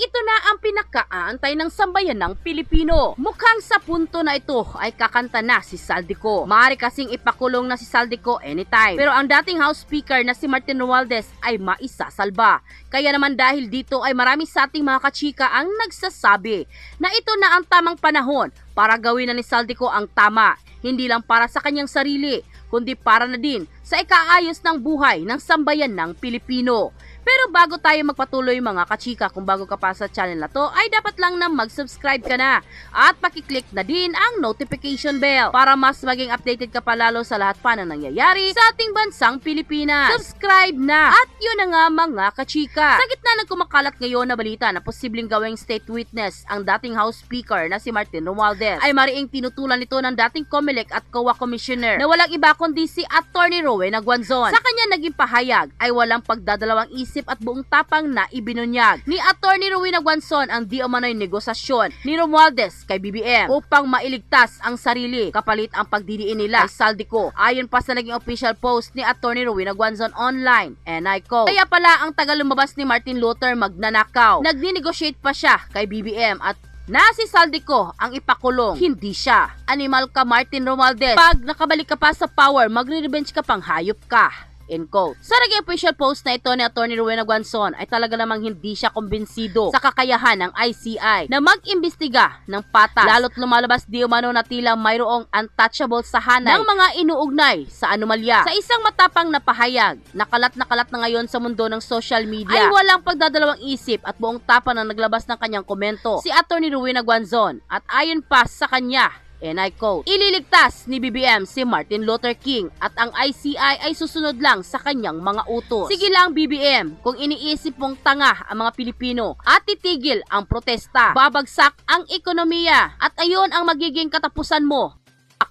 ito na ang pinakaantay ng sambayan ng Pilipino. Mukhang sa punto na ito ay kakanta na si Saldico. Maaari kasing ipakulong na si Saldico anytime. Pero ang dating House Speaker na si Martin Romualdez ay maisasalba. Kaya naman dahil dito ay marami sa ating mga kachika ang nagsasabi na ito na ang tamang panahon para gawin na ni Saldico ang tama. Hindi lang para sa kanyang sarili, kundi para na din sa ikaayos ng buhay ng sambayan ng Pilipino. Pero bago tayo magpatuloy mga kachika, kung bago ka pa sa channel na to, ay dapat lang na mag-subscribe ka na at pakiclick na din ang notification bell para mas maging updated ka pa lalo sa lahat pa na nangyayari sa ating bansang Pilipinas. Subscribe na! At yun na nga mga kachika. Sa gitna ng kumakalat ngayon na balita na posibleng gawing state witness ang dating House Speaker na si Martin Romualdez, ay mariing tinutulan ito ng dating COMELEC at COA Commissioner na walang iba kundi si Attorney Rowena Guanzon. Sa kanya naging pahayag ay walang pagdadalawang isip at buong tapang na ibinunyag ni Attorney Rowena Guanzon ang di umano'y negosasyon ni Romualdez kay BBM upang mailigtas ang sarili kapalit ang pagdidiin nila kay Saldico. Ayon pa sa naging official post ni Attorney Rowena Guanzon online, and I quote, Kaya pala ang tagal lumabas ni Martin Luther magnanakaw. Nagni-negotiate pa siya kay BBM at na si Saldico ang ipakulong, hindi siya. Animal ka Martin Romualdez. Pag nakabalik ka pa sa power, magre-revenge ka pang hayop ka. End quote. Sa naging official post na ito ni Atty. Rowena Guanzon ay talaga namang hindi siya kumbinsido sa kakayahan ng ICI na mag-imbestiga ng patas. Lalo't lumalabas di umano na tila mayroong untouchable sa hanay ng mga inuugnay sa anomalya. Sa isang matapang na pahayag, nakalat na kalat na ngayon sa mundo ng social media ay walang pagdadalawang isip at buong tapa na naglabas ng kanyang komento si Atty. Rowena Guanzon at ayon pa sa kanya And I quote, Ililigtas ni BBM si Martin Luther King at ang ICI ay susunod lang sa kanyang mga utos. Sige lang BBM, kung iniisip mong tanga ang mga Pilipino at titigil ang protesta, babagsak ang ekonomiya at ayon ang magiging katapusan mo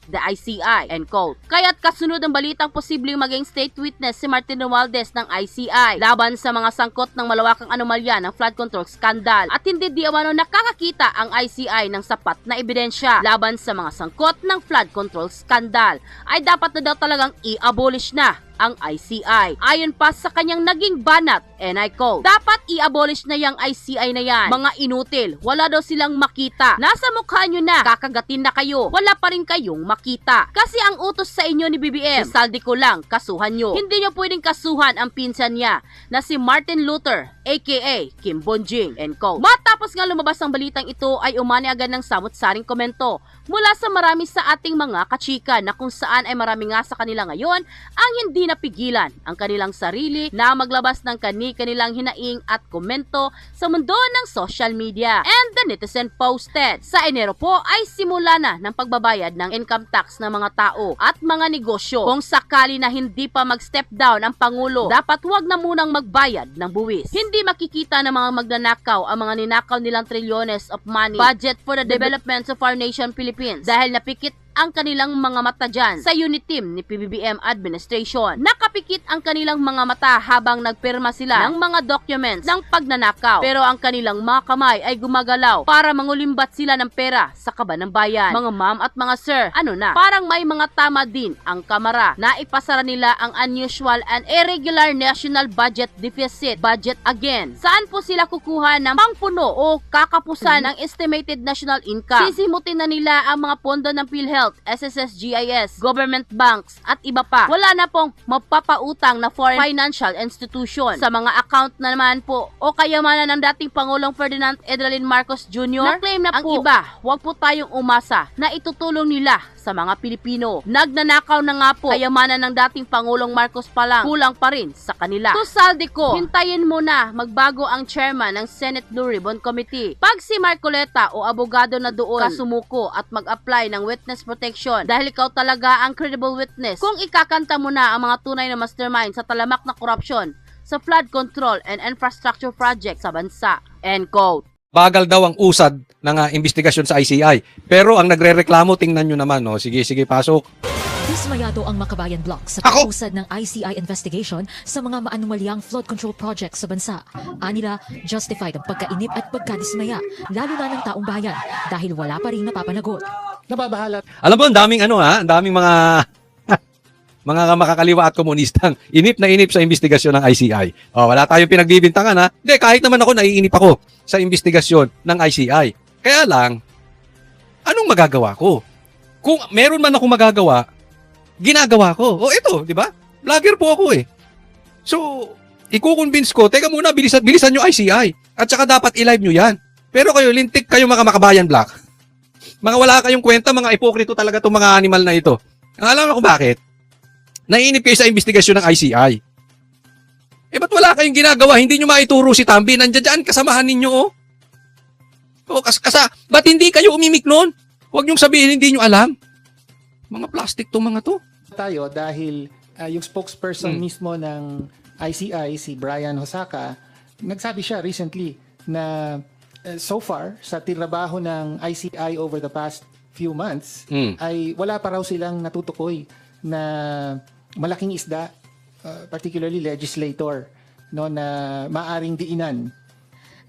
the ICI, end quote. Kaya't kasunod ang balitang posibleng maging state witness si Martin Romualdez ng ICI laban sa mga sangkot ng malawakang anomalya ng flood control scandal. At hindi di umano nakakakita ang ICI ng sapat na ebidensya laban sa mga sangkot ng flood control scandal. Ay dapat na daw talagang i-abolish na ang ICI. Ayon pa sa kanyang naging banat, and I quote, Dapat i-abolish na yung ICI na yan. Mga inutil, wala daw silang makita. Nasa mukha nyo na, kakagatin na kayo. Wala pa rin kayong makita. Kasi ang utos sa inyo ni BBM, Saldi ko lang, kasuhan nyo. Hindi nyo pwedeng kasuhan ang pinsan niya na si Martin Luther, aka Kim Bonjing, end quote. Matapos nga lumabas ang balitang ito ay umani agad ng samot-saring komento mula sa marami sa ating mga kachika na kung saan ay marami nga sa kanila ngayon ang hindi napigilan ang kanilang sarili na maglabas ng kani-kanilang hinaing at komento sa mundo ng social media. And the netizen posted, sa Enero po ay simula na ng pagbabayad ng income tax ng mga tao at mga negosyo. Kung sakali na hindi pa mag-step down ang Pangulo, dapat huwag na munang magbayad ng buwis. Hindi makikita ng mga magnanakaw ang mga ninakaw nilang trilyones of money budget for the development of our nation Philippines dahil napikit ang kanilang mga mata dyan sa unit team ni PBBM administration. Nakapikit ang kanilang mga mata habang nagpirma sila ng mga documents ng pagnanakaw. Pero ang kanilang mga kamay ay gumagalaw para mangulimbat sila ng pera sa kaba ng bayan. Mga ma'am at mga sir, ano na? Parang may mga tama din ang kamara na ipasara nila ang unusual and irregular national budget deficit budget again. Saan po sila kukuha ng pangpuno o kakapusan ng estimated national income? Sisimutin na nila ang mga pondo ng PhilHealth SSS-GIS, government banks, at iba pa. Wala na pong mapapautang na foreign financial institution sa mga account na naman po o kayamanan ng dating Pangulong Ferdinand Edralin Marcos Jr. na claim na ang po, iba, huwag po tayong umasa na itutulong nila sa mga Pilipino. Nagnanakaw na nga po kayamanan ng dating Pangulong Marcos pa lang, kulang pa rin sa kanila. To Saldico, hintayin mo na magbago ang chairman ng Senate Blue Ribbon Committee. Pag si Marcoleta o abogado na doon kasumuko at mag-apply ng witness protection dahil ikaw talaga ang credible witness kung ikakanta mo na ang mga tunay na mastermind sa talamak na korupsyon sa flood control and infrastructure project sa bansa. End quote. Bagal daw ang usad ng ah, investigasyon sa ICI. Pero ang nagrereklamo, tingnan nyo naman. No? Sige, sige, pasok. Dismayado ang Makabayan Block sa pag-usad ng ICI investigation sa mga maanumalyang flood control projects sa bansa. Anila, justified ang pagkainip at pagkadismaya, lalo na ng taong bayan dahil wala pa rin napapanagot. nababahala Alam mo, ang daming ano ha, ang daming mga mga makakaliwa at komunistang inip na inip sa investigasyon ng ICI. Oh, wala tayong pinagbibintangan ha. Hindi, kahit naman ako naiinip ako sa investigasyon ng ICI. Kaya lang, anong magagawa ko? Kung meron man ako magagawa, ginagawa ko. O ito, di ba? Vlogger po ako eh. So, iko-convince ko, teka muna, bilisan, bilisan nyo ICI. At saka dapat i-live nyo yan. Pero kayo, lintik kayo mga makabayan black. Mga wala kayong kwenta, mga ipokrito talaga itong mga animal na ito. Ang alam kung bakit? Naiinip kayo sa investigasyon ng ICI. Eh, ba't wala kayong ginagawa? Hindi nyo maituro si Tambi. Nandiyan dyan, kasamahan ninyo, oh. O, kas kasa, ba't hindi kayo umimik noon? Huwag niyong sabihin, hindi nyo alam. Mga plastic to mga to. tayo dahil ah, yung spokesperson Hmm. mismo ng ICI, si Brian Hosaka, nagsabi siya recently na eh, so far sa trabaho ng ICI over the past few months Hmm. ay wala pa raw silang natutukoy na malaking isda, uh, particularly legislator, no, na maaring diinan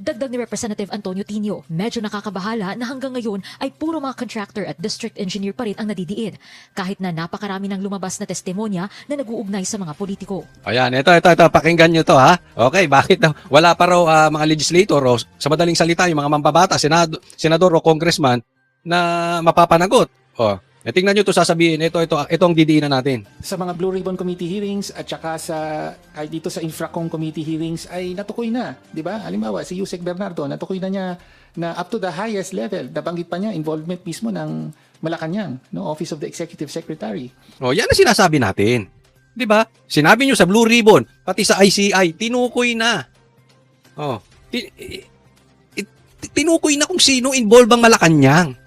Dagdag ni Representative Antonio Tino, medyo nakakabahala na hanggang ngayon ay puro mga contractor at district engineer pa rin ang nadidiin, kahit na napakarami ng lumabas na testimonya na nag-uugnay sa mga politiko. Ayan, ito, ito, ito, pakinggan nyo to ha. Okay, bakit wala pa raw ah, mga legislator o sa madaling salita yung mga mambabata, senado, senador o congressman na mapapanagot. O, eh, tingnan nyo to sasabihin, ito, ito, ito ang didiinan natin. sa mga Blue Ribbon Committee hearings at saka sa kahit dito sa Infracom Committee hearings ay natukoy na, 'di ba? Halimbawa si Yusek Bernardo, natukoy na niya na up to the highest level, nabanggit pa niya involvement mismo ng Malacanang, no, Office of the Executive Secretary. O, yan ang sinasabi natin. Di ba? Sinabi nyo sa Blue Ribbon, pati sa ICI, tinukoy na. Oh, ti- i- i- tinukoy na kung sino involved ang Malacanang.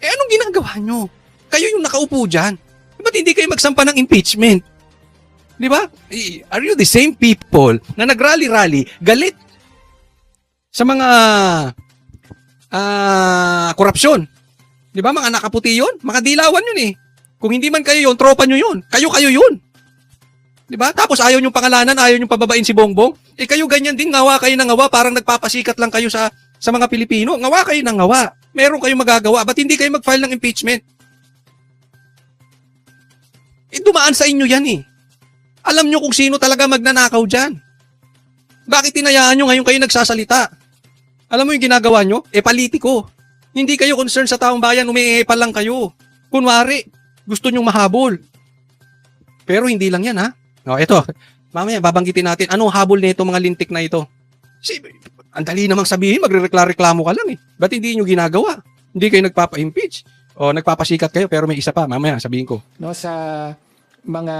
Eh anong ginagawa nyo? Kayo yung nakaupo dyan. Ba't hindi kayo magsampa ng impeachment? Di ba? I- Are you the same people na nagrally-rally, galit sa mga ah korupsyon? Di ba? Mga nakaputi yun? Mga dilawan yun eh. Kung hindi man kayo yun, tropa nyo yun. Kayo-kayo yun. Di ba? Tapos ayaw nyong pangalanan, ayaw nyong pababain si Bongbong. Eh kayo ganyan din, ngawa kayo ng ngawa, parang nagpapasikat lang kayo sa sa mga Pilipino. Ngawa kayo ng ngawa. Meron kayong magagawa. Ba't hindi kayo mag-file ng impeachment? Eh dumaan sa inyo yan eh. Alam nyo kung sino talaga magnanakaw dyan. Bakit tinayaan nyo ngayon kayo nagsasalita? Alam mo yung ginagawa nyo? Eh politiko. Hindi kayo concerned sa taong bayan, umiiipal lang kayo. Kunwari, gusto nyong mahabol. Pero hindi lang yan ha. O, eto. Mamaya, babanggitin natin, anong habol nito mga lintik na ito? Si, ang dali namang sabihin, magre-reklamo ka lang eh. Ba't hindi nyo ginagawa? Hindi kayo nagpapa-impeach. O nagpapasikat kayo, pero may isa pa. Mamaya, sabihin ko. no sa mga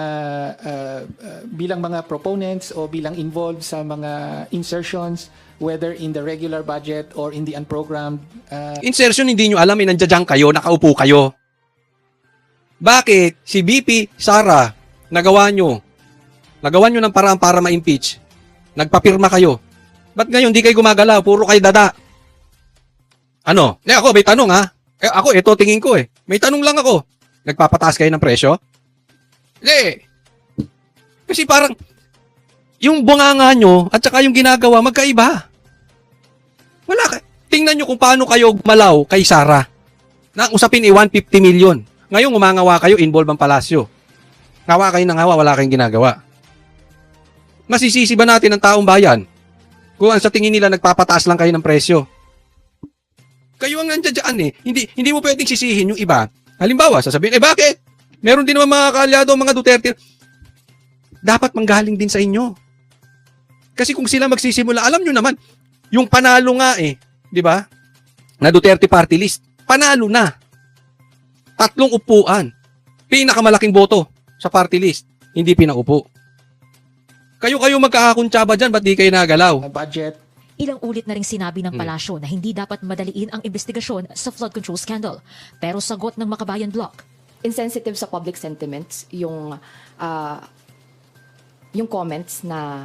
uh, uh, bilang mga proponents o bilang involved sa mga insertions whether in the regular budget or in the unprogrammed uh, Insertion, hindi nyo alam, eh, nandiyan kayo, nakaupo kayo. Bakit si BP Sara nagawa nyo? Nagawa nyo ng paraan para ma-impeach. Nagpapirma kayo. Ba't ngayon di kayo gumagalaw? Puro kayo dada. Ano? Eh ako, may tanong ha. Eh, ako, ito tingin ko eh. May tanong lang ako. Nagpapataas kayo ng presyo? Hindi. Kasi parang, yung bunganga nyo at saka yung ginagawa, magkaiba. Wala ka. Tingnan nyo kung paano kayo malaw kay Sara. Na ang usapin ay 150 million. Ngayon umangawa kayo, involve ang palasyo. Ngawa kayo ng ngawa, wala kayong ginagawa. Masisisi ba natin ang taong bayan? Kung sa tingin nila nagpapataas lang kayo ng presyo. Kayo ang nandiyan dyan eh. Hindi, hindi mo pwedeng sisihin yung iba. Halimbawa, sasabihin, eh bakit? Meron din naman mga kaalyado, mga Duterte. Dapat manggaling din sa inyo. Kasi kung sila magsisimula, alam nyo naman, yung panalo nga eh, di ba? Na Duterte party list, panalo na. Tatlong upuan. Pinakamalaking boto sa party list, hindi pinaupo. Kayo-kayo magkakakuntsaba dyan, ba't di kayo nagalaw? budget Ilang ulit na ring sinabi ng Hmm. palasyo na hindi dapat madaliin ang investigasyon sa flood control scandal. Pero sagot ng Makabayan Block, insensitive sa public sentiments yung ah, yung comments na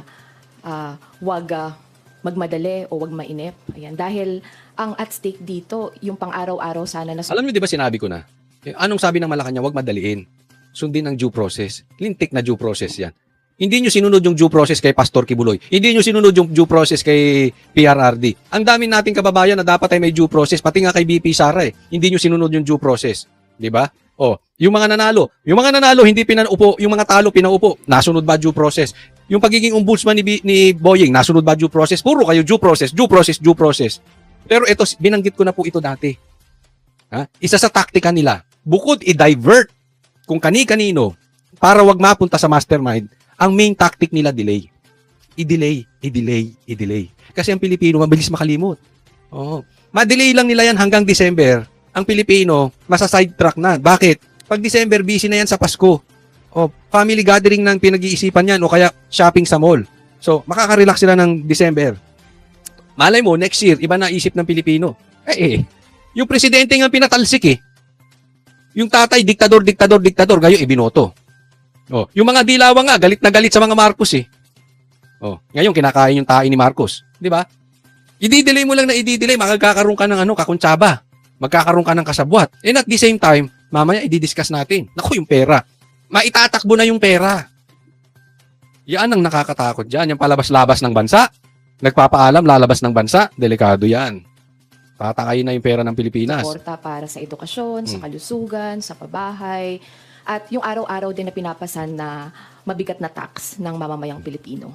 ah, wag ah, magmadali o wag mainip. Ayan. Dahil ang at stake dito, yung pang-araw-araw sana na Alam niyo 'di ba sinabi ko na? Eh, Anong sabi ng Malacanang, wag madaliin. Sundin ang due process. Lintik na due process 'yan. Hindi nyo sinunod yung due process kay Pastor Kibuloy. Hindi nyo sinunod yung due process kay PRRD. Ang dami nating kababayan na dapat ay may due process, pati nga kay BP Sara eh. Hindi nyo sinunod yung due process. 'Di ba? Oh, yung mga nanalo, yung mga nanalo hindi pinaupo, yung mga talo pinaupo, nasunod ba due process? Yung pagiging ombudsman ni, Bi- ni Boying, nasunod ba due process? Puro kayo due process, due process, due process. Pero ito, binanggit ko na po ito dati. Ha? Isa sa taktika nila, bukod i-divert kung kani-kanino para wag mapunta sa mastermind, ang main tactic nila delay. I-delay, i-delay, i-delay. Kasi ang Pilipino mabilis makalimot. Oo. Ma-delay lang nila yan hanggang December. Ang Pilipino, masa sidetrack na. Bakit? Pag December, busy na yan sa Pasko. O, family gathering ng pinag-iisipan yan o kaya shopping sa mall. So, makaka-relax sila ng December. Malay mo, next year, iba na isip ng Pilipino. Eh, eh. Yung presidente nga pinatalsik eh. Yung tatay, diktador, diktador, diktador, gayo ibinoto. Oh, yung mga dilawa nga, galit na galit sa mga Marcos eh. Oh, ngayon kinakain yung tae ni Marcos, 'di ba? I-delay mo lang na i-delay, magkakaroon ka ng ano, kakuntsaba. Magkakaroon ka ng kasabwat. And at the same time, mamaya i-discuss natin. Naku, yung pera. Maitatakbo na yung pera. Yan ang nakakatakot dyan. Yung palabas-labas ng bansa. Nagpapaalam, lalabas ng bansa. Delikado yan. Tatakayin na yung pera ng Pilipinas. Suporta para sa edukasyon, sa Hmm. kalusugan, sa pabahay, at yung araw-araw din na pinapasan na mabigat na tax ng mamamayang Pilipino.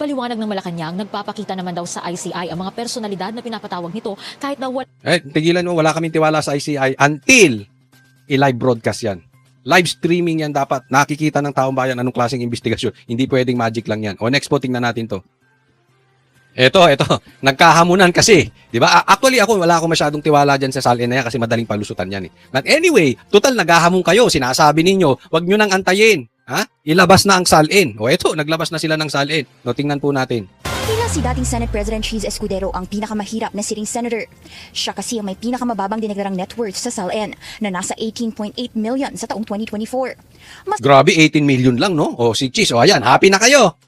Paliwanag ng Malacanang, nagpapakita naman daw sa ICI ang mga personalidad na pinapatawag nito kahit na wala Eh, tigilan mo, wala kaming tiwala sa ICI until i-live broadcast yan. Live streaming yan dapat. Nakikita ng taong bayan anong klaseng investigasyon. Hindi pwedeng magic lang yan. O next po, tingnan natin to. Eto, eto. Nagkahamunan kasi. Di ba? Actually, ako, wala akong masyadong tiwala dyan sa salin na yan kasi madaling palusutan yan. Eh. But anyway, total, naghahamon kayo. Sinasabi ninyo, wag nyo nang antayin. Ha? Ilabas na ang salin. O eto, naglabas na sila ng salin. No, tingnan po natin. Tila si dating Senate President Cheese Escudero ang pinakamahirap na sitting senator. Siya kasi ang may pinakamababang dinagdarang net worth sa SALN na nasa 18.8 million sa taong 2024. Grabe, 18 million lang, no? O si Cheese, o ayan, happy na kayo.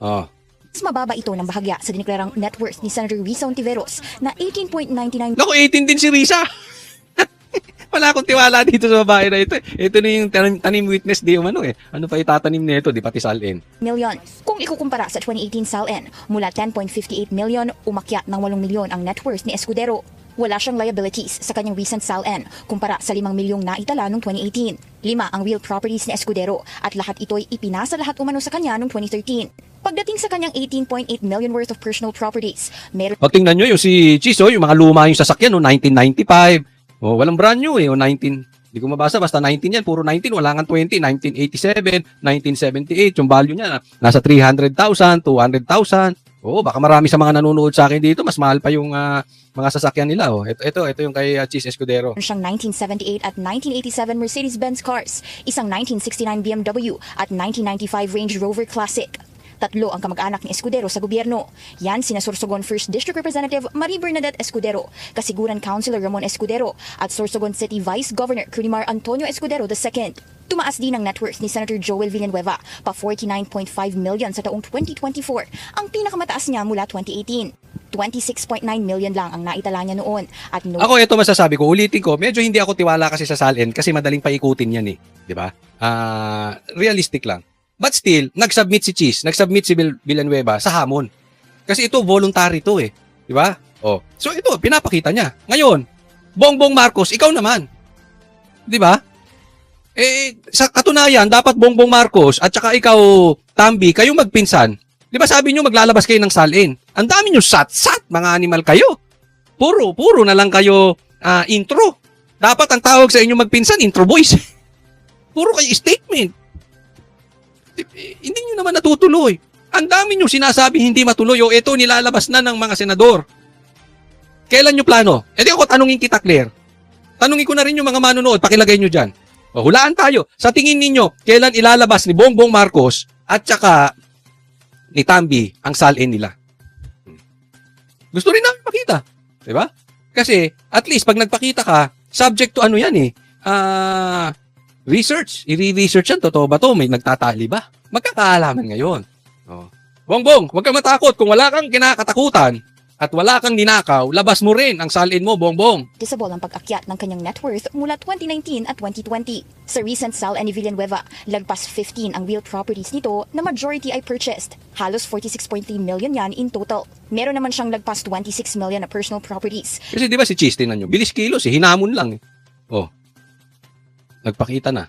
Oh, Mas mababa ito ng bahagya sa dineklarang net worth ni Senator Risa Ontiveros na 18.99 Naku, 18 din si Risa. Wala akong tiwala dito sa babae na ito. Ito na yung tanim, tanim witness di umano eh. Ano pa itatanim nito, di pati salin. million. Kung ikukumpara sa 2018 SALN, mula 10.58 million, umakyat ng 8 milyon ang net worth ni Escudero. Wala siyang liabilities sa kanyang recent SALN kumpara sa 5 milyong naitala noong 2018. Lima ang real properties ni Escudero at lahat ito'y ipinasa lahat umano sa kanya noong 2013. Pagdating sa kanyang 18.8 million worth of personal properties, meron O tingnan nyo yung si Chiso, yung mga luma yung sasakyan, no, 1995. O, walang brand new eh, o 19. Hindi ko mabasa, basta 19 yan, puro 19, wala nga 20, 1987, 1978, yung value niya, nasa 300,000, 200,000. Oo, baka marami sa mga nanonood sa akin dito, mas mahal pa yung ah, mga sasakyan nila. Oh. Ito, ito, ito yung kay uh, Cheese Escudero. siyang 1978 at 1987 Mercedes-Benz cars, isang 1969 BMW at 1995 Range Rover Classic. Tatlo ang kamag-anak ni Escudero sa gobyerno. Yan sina Sorsogon 1st District Representative Marie Bernadette Escudero, Kasiguran Councilor Ramon Escudero at Sorsogon City Vice Governor Cunimar Antonio Escudero II. Tumaas din ang net worth ni Senator Joel Villanueva pa 49.5 million sa taong 2024, ang pinakamataas niya mula 2018. 26.9 million lang ang naitala niya noon at no Ako ito masasabi ko, ulitin ko, medyo hindi ako tiwala kasi sa salin kasi madaling paikutin yan eh, 'di ba? Ah, realistic lang. But still, nag-submit si Cheese, nag-submit si Vill- Villanueva sa hamon. Kasi ito voluntary to eh, 'di ba? Oh. So ito pinapakita niya. Ngayon, Bongbong Marcos, ikaw naman. 'Di ba? Eh sa katunayan, dapat Bongbong Marcos at saka ikaw Tambi, kayo magpinsan. 'Di ba sabi niyo maglalabas kayo ng salin? Ang dami niyo sat-sat, mga animal kayo. Puro, puro na lang kayo ah, intro. Dapat ang tawag sa inyo magpinsan, intro boys. puro kayo statement. Hindi nyo naman natutuloy. Ang dami nyo sinasabi hindi matuloy o ito nilalabas na ng mga senador. Kailan nyo plano? E di ako tanungin kita, Claire. Tanungin ko na rin yung mga manonood, pakilagay nyo dyan. O, hulaan tayo. Sa tingin ninyo, kailan ilalabas ni Bongbong Marcos at saka ni Tambi ang salin nila? Gusto rin namin makita. Di ba? Kasi, at least, pag nagpakita ka, subject to ano yan eh, ah, research. I-research yan, totoo ba to? May nagtatali ba? Magkakaalaman ngayon. Oh. Bongbong, huwag kang matakot. Kung wala kang kinakatakutan at wala kang ninakaw, labas mo rin ang salin mo, Bongbong. noticeable ang pag-akyat ng kanyang net worth mula 2019 at 2020. Sa recent sale ni Villanueva, lagpas 15 ang real properties nito na majority ay purchased. Halos 46.3 million yan in total. Meron naman siyang lagpas 26 million na personal properties. Kasi di ba si Cheese, tinan nyo, bilis kilos, eh, hinamon lang. Eh. Oh. Nagpakita na.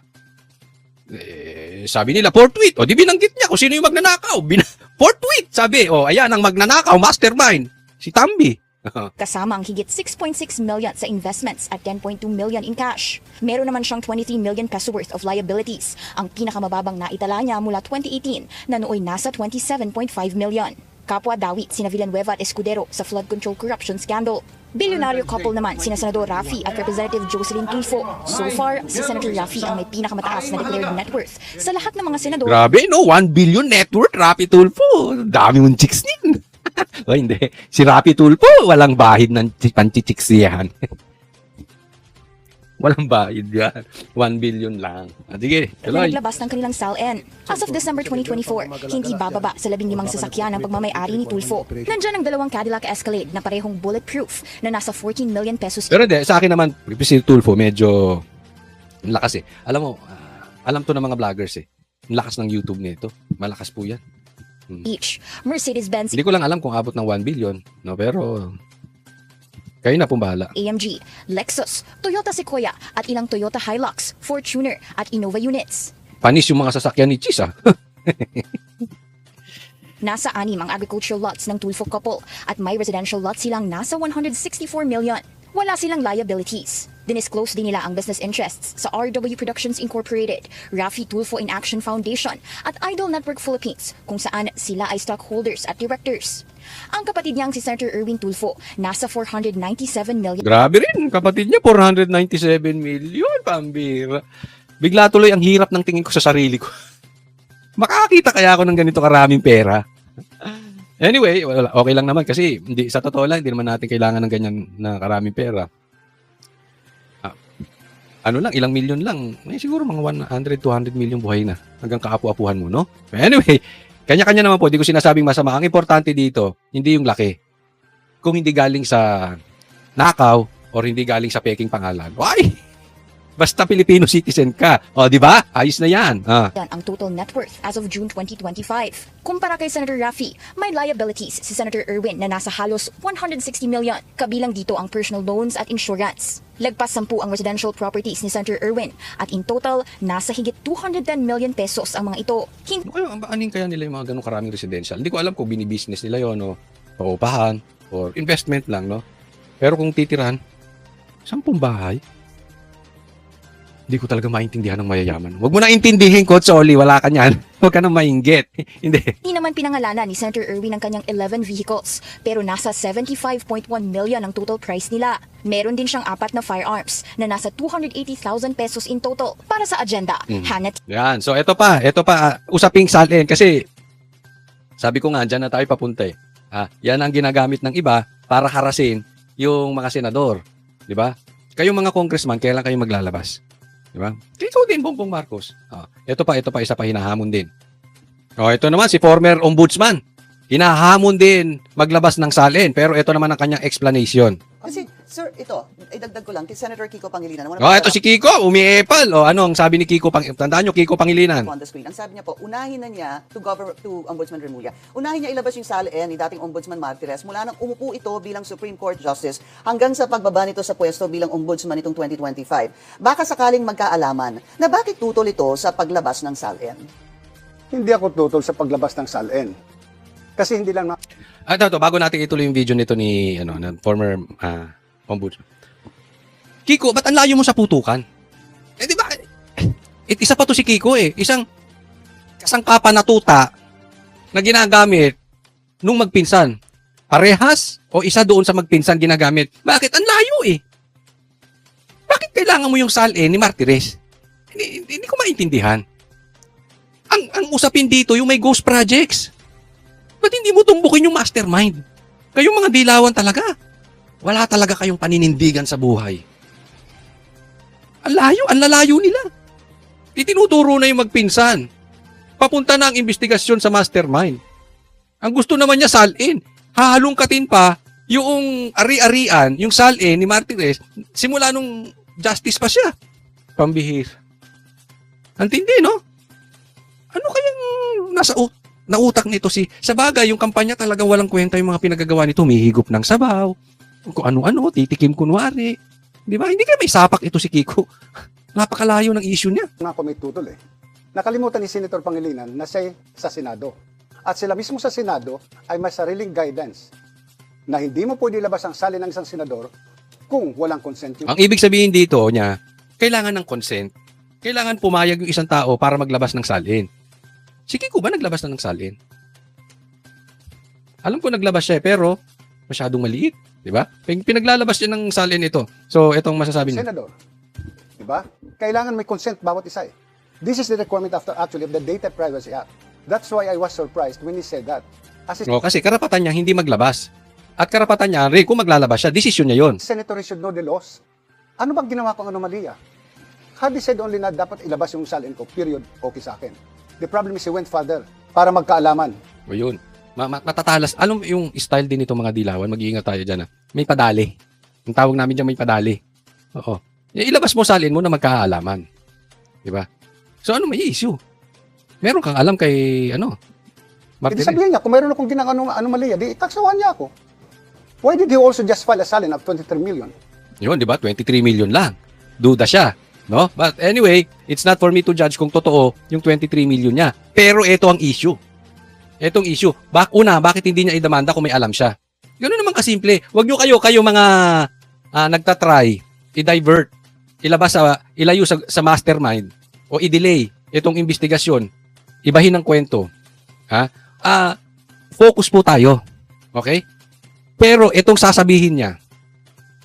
Eh, sabi nila, fourth tweet. O, di binanggit niya kung sino yung magnanakaw. Bin fourth tweet, sabi. O, ayan ang magnanakaw, mastermind. Si Tambi. kasama ang higit 6.6 million sa investments at 10.2 million in cash. Meron naman siyang 23 million peso worth of liabilities, ang pinakamababang naitala niya mula 2018 na nooy nasa 27.5 million. Kapwa dawit sina Villanueva at Escudero sa flood control corruption scandal. Bilyonaryo couple naman sina Senador Rafi at Representative Jocelyn Tulfo. So far, si Senator Rafi ang may pinakamataas na declared net worth sa lahat ng mga senador Grabe, no? 1 billion net worth, Rapi Tulfo. Dami mong chicks din. o, hindi. Si Rapi Tulfo, walang bahid ng chi- panchichicks yan. walang bahid yan. 1 billion lang. Ah, sige, tuloy. naglabas ng kanilang SALN. As of December 2024, hindi bababa sa labing limang sasakyan ang pagmamayari ni Tulfo. Nandyan ang dalawang Cadillac Escalade na parehong bulletproof na nasa 14 million pesos Pero hindi, sa akin naman, si Tulfo, medyo ang lakas eh. Alam mo, ah, alam to ng mga vloggers eh. Ang lakas ng YouTube nito. Malakas po yan. each. Mercedes-Benz Hindi ko lang alam kung abot ng 1 billion. No, pero kayo na pong bahala. AMG, Lexus, Toyota Sequoia at ilang Toyota Hilux, Fortuner at Innova units. Panis yung mga sasakyan ni Chis ah. Nasa anim ang agricultural lots ng Tulfo couple at may residential lots silang nasa 164 million. Wala silang liabilities. Dinisclose din nila ang business interests sa RW Productions Incorporated, Rafi Tulfo in Action Foundation at Idol Network Philippines kung saan sila ay stockholders at directors. Ang kapatid niyang si Senator Erwin Tulfo nasa 497 million Grabe rin, kapatid niya 497 million, pambira. Bigla tuloy ang hirap ng tingin ko sa sarili ko. Makakita kaya ako ng ganito karaming pera? Anyway, okay lang naman kasi hindi sa totoo lang hindi naman natin kailangan ng ganyan na karaming pera. Ano lang, ilang milyon lang. May siguro mga 100, 200 million buhay na. Hanggang kaapu-apuhan mo, no? Anyway, kanya-kanya naman po. Di ko sinasabing masama. Ang importante dito, hindi yung laki. Kung hindi galing sa nakaw or hindi galing sa peking pangalan. Why? Basta Filipino citizen ka. O, di ba? Ayos na yan. Ah. ang total net worth as of June 2025. Kumpara kay Senator Rafi, may liabilities si Senator Erwin na nasa halos 160 million. Kabilang dito ang personal loans at insurance. Lagpas 10 ang residential properties ni Senator Erwin at in total, nasa higit 210 million pesos ang mga ito. Hindi Ano baanin kaya nila yung mga ganong karaming residential? Hindi ko alam kung binibusiness nila yon o paupahan or investment lang, no? Pero kung titirahan, sampung bahay, hindi ko talaga maintindihan ng mayayaman. Huwag mo na intindihin, Coach Oli, wala ka niyan. Huwag ka na mainggit. hindi. naman pinangalanan ni Senator Erwin ang kanyang 11 vehicles, pero nasa 75.1 million ang total price nila. Meron din siyang apat na firearms na nasa 280,000 pesos in total. Para sa agenda, Mm. Hannah Yan. So, eto pa. Eto pa. ah, usaping salin. Kasi, sabi ko nga, dyan na tayo papunta eh. Ah, yan ang ginagamit ng iba para harasin yung mga senador. Di ba? Kayong mga congressman, kailan kayo maglalabas? Di ba? Ikaw din, Bongbong Marcos. Ah, ito pa, ito pa, isa pa hinahamon din. Oh, ito naman, si former ombudsman. Hinahamon din maglabas ng salin. Pero ito naman ang kanyang explanation. Kasi, sir, ito, idagdag ko lang, kay Senator Kiko Pangilinan. Ano Oh, ito si Kiko, umiepal. Oh, ano ang sabi ni Kiko? Pang, tandaan nyo, Kiko Pangilinan. on the screen. Ang sabi niya po, unahin na niya to, govern, to Ombudsman Remulla. Unahin niya ilabas yung SALN ni dating Ombudsman Martires mula nang umupo ito bilang Supreme Court Justice hanggang sa pagbaba nito sa pwesto bilang Ombudsman nitong 2025. Baka sakaling magkaalaman na bakit tutol ito sa paglabas ng SALN. Hindi ako tutol sa paglabas ng SALN. Kasi hindi lang na Ah, ito, ito, bago natin ituloy yung video nito ni ano, ng former ah, ombudsman. Kiko, ba't ang layo mo sa putukan? Eh, di ba? Eh, isa pa to si Kiko eh. Isang kasangkapan na tuta na ginagamit nung magpinsan. Parehas o isa doon sa magpinsan ginagamit. Bakit? Ang layo eh. Bakit kailangan mo yung salin ni Martires? Hindi, hindi, hindi ko maintindihan. Ang, ang usapin dito, yung may ghost projects. Ba't hindi mo tumbukin yung mastermind? Kayong mga dilawan talaga. Wala talaga kayong paninindigan sa buhay. Ang layo, ang lalayo nila. Itinuturo na yung magpinsan. Papunta na ang investigasyon sa mastermind. Ang gusto naman niya salin. Hahalungkatin pa yung ari-arian, yung salin ni Martinez, simula nung justice pa siya. Pambihir. Ang tindi, no? Ano kayang nasa ut nautak nito si sa bagay yung kampanya talagang walang kwenta yung mga pinagagawa nito humihigop ng sabaw kung ano-ano titikim kunwari di ba hindi ka may sapak ito si Kiko Napakalayo ng issue niya. nga may tutol eh. Nakalimutan ni Senator Pangilinan na siya sa Senado. At sila mismo sa Senado ay may sariling guidance na hindi mo pwede labas ang sali ng isang senador kung walang consent yung Ang ibig sabihin dito niya, kailangan ng consent. Kailangan pumayag yung isang tao para maglabas ng salin. Si Kiko ba naglabas na ng salin? Alam ko naglabas siya eh, pero masyadong maliit. Di ba? Pin- Pinaglalabas niya ng salin ito. So, itong masasabi niya. senador. Diba? Kailangan may consent bawat isa eh. This is the requirement after actually of the Data Privacy Act. That's why I was surprised when he said that. As a O, kasi karapatan niya hindi maglabas. At karapatan niya, Ray, kung maglalabas siya, desisyon niya yon. senator should know the laws. Ano bang ginawa kong anomalya? Had he said only na dapat ilabas yung salin ko, period, okay sa akin. The problem is he went further para magkaalaman. O yun. Ma- ma- matatalas. Alam mo yung style din nito mga dilawan, mag-iingat tayo dyan. Ha? May padali. Ang tawag namin dyan may padali. Oo. Eh, Ilabas mo salin mo na magkaalaman. Di ba? So ano may issue? Meron kang alam kay ano? Hindi Martinez. sabihin niya, kung mayroon akong ginang anom- anomalya, di kaksawan niya ako. Why did he also just file a salin of 23 million? Yun, di ba? 23 million lang. Duda siya. No? But anyway, it's not for me to judge kung totoo yung 23 million niya. Pero ito ang issue. Etong issue. Bak una, bakit hindi niya idamanda kung may alam siya? Ganun naman kasimple. Huwag nyo kayo, kayo mga ah, nagtatry, i-divert, ilabas sa, ilayo sa, sa mastermind, o i-delay itong investigasyon, ibahin ng kwento. Ha? Ah, focus po tayo. Okay? Pero itong sasabihin niya,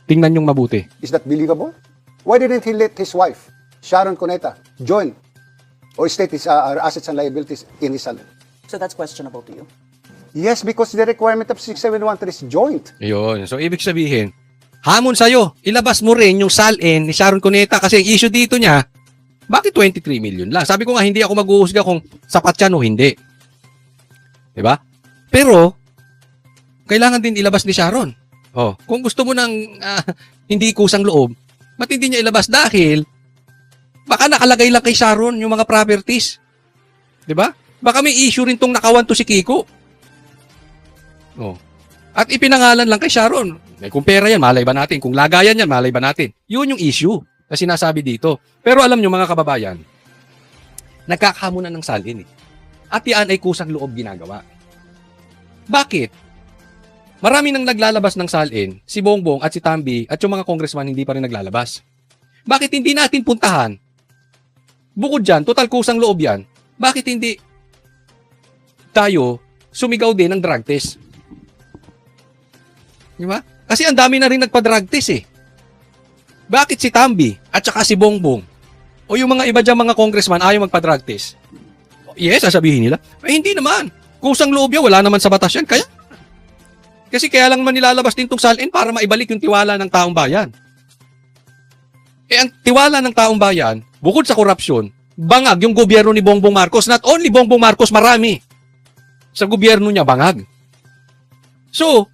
tingnan yung mabuti. Is that believable? Why didn't he let his wife, Sharon Cuneta, join or state his uh, assets and liabilities in his salin? So that's questionable to you. Yes, because the requirement of 6713 is joint. Ayun. So, ibig sabihin, hamon sa'yo, ilabas mo rin yung salin ni Sharon Cuneta kasi ang issue dito niya, bakit 23 million lang? Sabi ko nga, hindi ako maghuhusga kung sapat yan o hindi. 'Di ba? Pero, kailangan din ilabas ni Sharon. Oh, kung gusto mo ng ah, hindi kusang loob, ba't hindi niya ilabas? Dahil, baka nakalagay lang kay Sharon yung mga properties. 'Di ba? Baka may issue rin tong nakawan to si Kiko. Oh. At ipinangalan lang kay Sharon. May kung pera yan, malay ba natin? Kung lagayan yan, malay ba natin? Yun yung issue na sinasabi dito. Pero alam nyo mga kababayan, nagkakahamunan ng salin eh. At yan ay kusang loob ginagawa. Bakit? Marami nang naglalabas ng salin, si Bongbong at si Tambi at yung mga congressman hindi pa rin naglalabas. Bakit hindi natin puntahan? Bukod dyan, total kusang loob yan, bakit hindi tayo sumigaw din ng drug test? Di ba? Kasi ang dami na rin nagpa-drug test eh. Bakit si Tambi at saka si Bongbong o yung mga iba dyan mga congressman ayaw magpa-drug test? Yes, sasabihin nila. Eh, hindi naman. Kusang loob yan, wala naman sa batas yan. Kaya, kasi kaya lang man nilalabas din tong salin para maibalik yung tiwala ng taong bayan. Eh, ang tiwala ng taong bayan, bukod sa korupsyon, bangag yung gobyerno ni Bongbong Marcos. Not only Bongbong Marcos, marami. Sa gobyerno niya, bangag. So,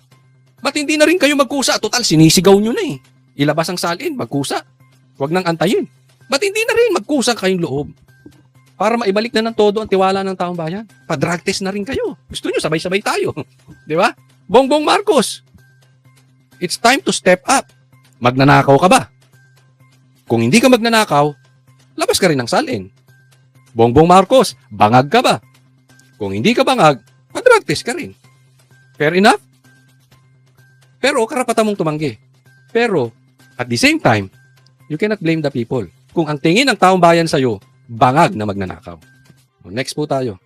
ba't hindi na rin kayo magkusa? Total, sinisigaw nyo na eh. Ilabas ang salin, magkusa. Huwag nang antayin. Ba't hindi na rin magkusa kayong loob? Para maibalik na ng todo ang tiwala ng taong bayan. Pa-drug test na rin kayo. Gusto nyo, sabay-sabay tayo. Di ba? Bongbong Marcos, it's time to step up. Magnanakaw ka ba? Kung hindi ka magnanakaw, labas ka rin ng salin. Bongbong Marcos, bangag ka ba? Kung hindi ka bangag, pa-drug test ka rin. Fair enough? Pero karapatan mong tumanggi. Pero, at the same time, you cannot blame the people. Kung ang tingin ng taong bayan sa'yo, bangag na magnanakaw. Next po tayo.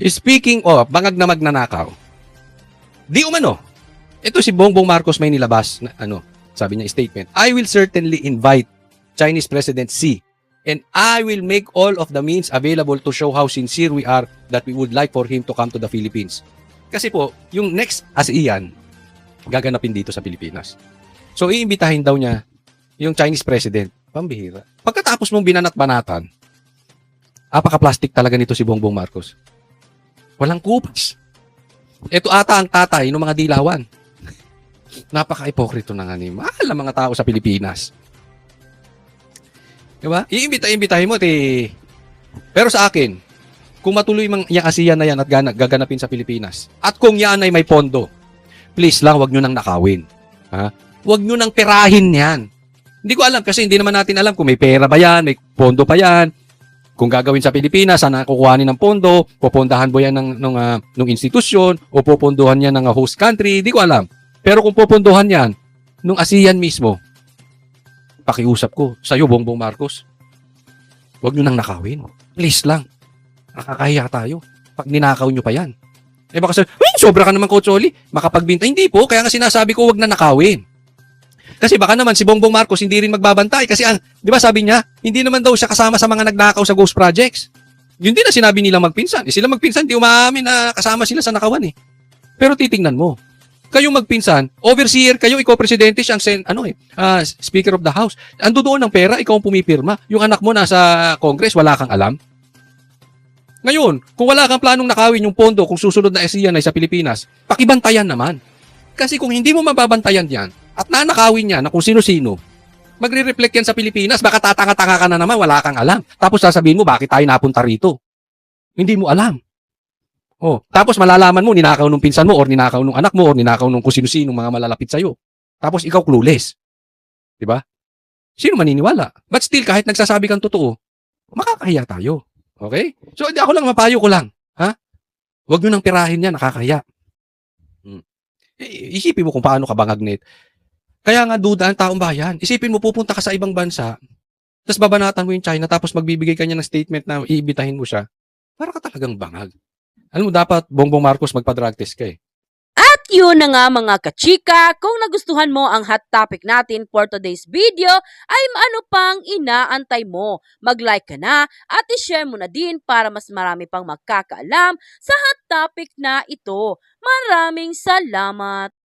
Speaking of bangag na magnanakaw, di umano, ito si Bongbong Marcos may nilabas na ano, sabi niya statement, I will certainly invite Chinese President Xi and I will make all of the means available to show how sincere we are that we would like for him to come to the Philippines. Kasi po, yung next ASEAN, gaganapin dito sa Pilipinas. So, iimbitahin daw niya yung Chinese President. Pambihira. Pagkatapos mong binanat-banatan, apaka-plastic talaga nito si Bongbong Marcos. Walang kupas. Ito ata ang tatay ng mga dilawan. Napaka-ipokrito na nga ni mahal ng mga tao sa Pilipinas. Diba? Iimbita-imbitahin mo, ti. Pero sa akin, kung matuloy mang yung ASEAN na yan at gana, gaganapin sa Pilipinas, at kung yan ay may pondo, please lang, wag nyo nang nakawin. Ha? Wag nyo nang perahin yan. Hindi ko alam kasi hindi naman natin alam kung may pera ba yan, may pondo pa yan. Kung gagawin sa Pilipinas, saan kukuhanin ng pondo, pupundahan ba yan ng, ng, ah, ng institusyon, o pupunduhan yan ng ah, host country, hindi ko alam. Pero kung pupunduhan yan, nung ASEAN mismo, pakiusap ko sa iyo, Bongbong Marcos, huwag nyo nang nakawin. Please lang. Nakakahiya tayo. Pag ninakaw nyo pa yan. Eh baka sabi, "Uy, sobra ka naman, Coach Oli. Makapagbinta. Hindi po, kaya nga sinasabi ko, huwag na nakawin. Kasi baka naman si Bongbong Marcos hindi rin magbabantay kasi ang, 'di ba sabi niya, hindi naman daw siya kasama sa mga nagnakaw sa ghost projects. Yun din na sinabi nila magpinsan. Eh, sila magpinsan di umaamin na kasama sila sa nakawan eh. Pero titingnan mo, kayong magpinsan, overseer kayo, ikaw presidente siyang sen, ano eh, ah, speaker of the house. Ando doon ng pera, ikaw ang pumipirma. Yung anak mo nasa Congress, wala kang alam. Ngayon, kung wala kang planong nakawin yung pondo kung susunod na ASEAN ay sa Pilipinas, pakibantayan naman. Kasi kung hindi mo mababantayan yan, at nanakawin yan na kung sino-sino, magre-reflect yan sa Pilipinas, baka tatanga-tanga ka na naman, wala kang alam. Tapos sasabihin mo, bakit tayo napunta rito? Hindi mo alam. Oh, tapos malalaman mo, ninakaw nung pinsan mo, or ninakaw nung anak mo, or ninakaw nung kung sino-sino mga malalapit sa'yo. Tapos ikaw clueless. Di ba? Sino maniniwala? But still, kahit nagsasabi kang totoo, makakahiya tayo. Okay? So, ako lang, mapayo ko lang. Ha? Huwag nyo nang pirahin yan, nakakahiya. Hmm. I- isipin mo kung paano ka bangagnet. Kaya nga duda ang taong bayan. Isipin mo, pupunta ka sa ibang bansa, tapos babanatan mo yung China, tapos magbibigay ka niya ng statement na iibitahin mo siya, para ka talagang bangag. Alam mo, dapat Bongbong Marcos magpa-drug test ka eh. At yun na nga mga kachika, kung nagustuhan mo ang hot topic natin for today's video, ay ano pang inaantay mo? Mag-like ka na at i-share mo na din para mas marami pang magkakaalam sa hot topic na ito. Maraming salamat!